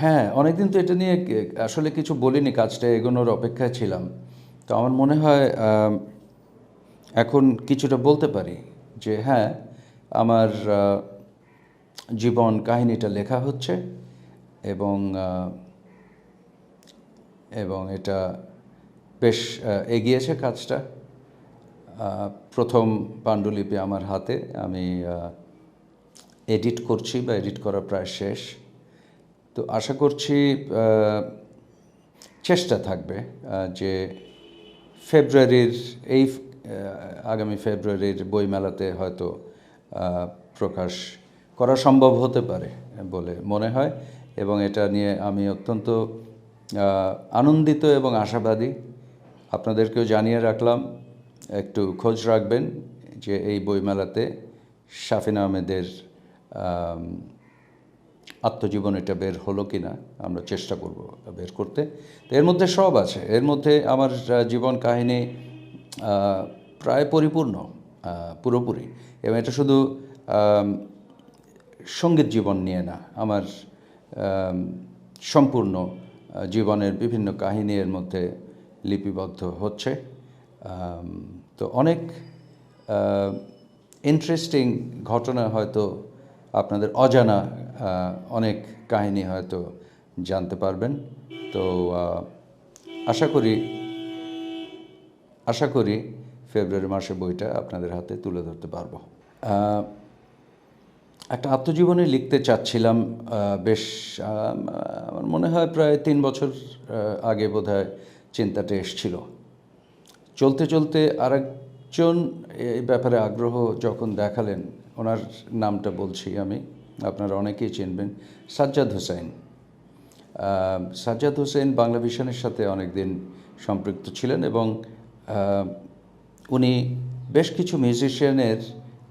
হ্যাঁ অনেকদিন তো এটা নিয়ে আসলে কিছু বলিনি, কাজটা এগোনোর অপেক্ষায় ছিলাম। তো আমার মনে হয় এখন কিছুটা বলতে পারি যে হ্যাঁ আমার জীবন কাহিনীটা লেখা হচ্ছে এবং এবং এটা বেশ এগিয়েছে কাজটা। প্রথম পাণ্ডুলিপি আমার হাতে, আমি এডিট করছি বা এডিট করা প্রায় শেষ। তো আশা করছি চেষ্টা থাকবে যে ফেব্রুয়ারির এই আগামী ফেব্রুয়ারির বইমেলাতে হয়তো প্রকাশ করা সম্ভব হতে পারে বলে মনে হয় এবং এটা নিয়ে আমি অত্যন্ত আনন্দিত এবং আশাবাদী। আপনাদেরকেও জানিয়ে রাখলাম, একটু খোঁজ রাখবেন যে এই বইমেলাতে শাফিন আহমেদের আত্মজীবন এটা বের হলো কি না আমরা চেষ্টা করব বের করতে। তো এর মধ্যে সব আছে। এর মধ্যে আমার জীবন কাহিনী প্রায় পরিপূর্ণ পুরোপুরি। এবং এটা শুধু সংগীত জীবন নিয়ে না, আমার সম্পূর্ণ জীবনের বিভিন্ন কাহিনী এর মধ্যে লিপিবদ্ধ হচ্ছে। তো অনেক ইন্টারেস্টিং ঘটনা হয়তো আপনাদের অজানা অনেক কাহিনী হয়তো জানতে পারবেন। তো আশা করি আশা করি ফেব্রুয়ারি মাসে বইটা আপনাদের হাতে তুলে ধরতে পারব। একটা আত্মজীবনী লিখতে চাচ্ছিলাম বেশ আমার মনে হয় প্রায় তিন বছর আগে বোধহয় চিন্তাটা এসছিল। চলতে চলতে আরেকজন এই ব্যাপারে আগ্রহ যখন দেখালেন, ওনার নামটা বলছি আমি। আপনারা অনেকেই চিনবেন, সাজ্জাদ হোসেন। সাজ্জাদ হোসেন বাংলা ভিশনের সাথে অনেকদিন সম্পৃক্ত ছিলেন এবং উনি বেশ কিছু মিউজিশিয়ানের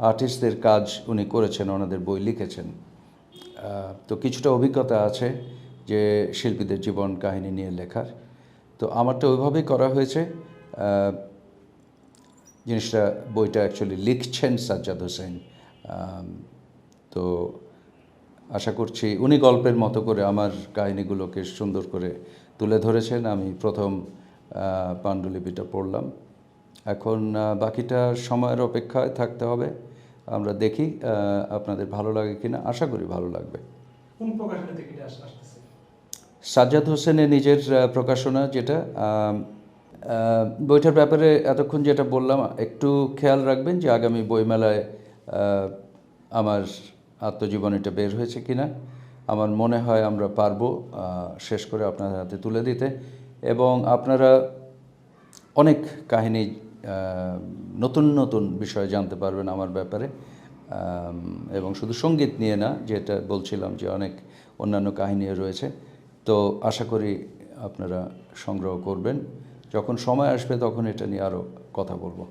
আর্টিস্টদের কাজ উনি করেছেন, ওনাদের বই লিখেছেন। তো কিছুটা অভিজ্ঞতা আছে যে শিল্পীদের জীবন কাহিনী নিয়ে লেখার। তো আমারটা ওইভাবেই করা হয়েছে। জিনিসটা, বইটা অ্যাকচুয়ালি লিখছেন সাজ্জাদ হোসেন। তো আশা করছি উনি গল্পের মতো করে আমার কাহিনিগুলোকে সুন্দর করে তুলে ধরেছেন। আমি প্রথম পাণ্ডুলিপিটা পড়লাম। এখন বাকিটা সময়ের অপেক্ষায় থাকতে হবে। আমরা দেখি আপনাদের ভালো লাগে কিনা। আশা করি ভালো লাগবে। সাজ্জাদ হোসেনের নিজের প্রকাশনা যেটা বইটার ব্যাপারে এতক্ষণ যেটা বললাম একটু খেয়াল রাখবেন যে আগামী বইমেলায় আমার আত্মজীবনীটা বের হয়েছে কিনা, আমার মনে হয় আমরা পারব শেষ করে আপনাদের হাতে তুলে দিতে। এবং আপনারা অনেক কাহিনী নতুন নতুন বিষয় জানতে পারবেন আমার ব্যাপারে। এবং শুধু সংগীত নিয়ে না, যেটা বলছিলাম যে অনেক অন্যান্য কাহিনীও রয়েছে। তো আশা করি আপনারা সংগ্রহ করবেন। যখন সময় আসবে তখন এটা নিয়ে আরও কথা বলব।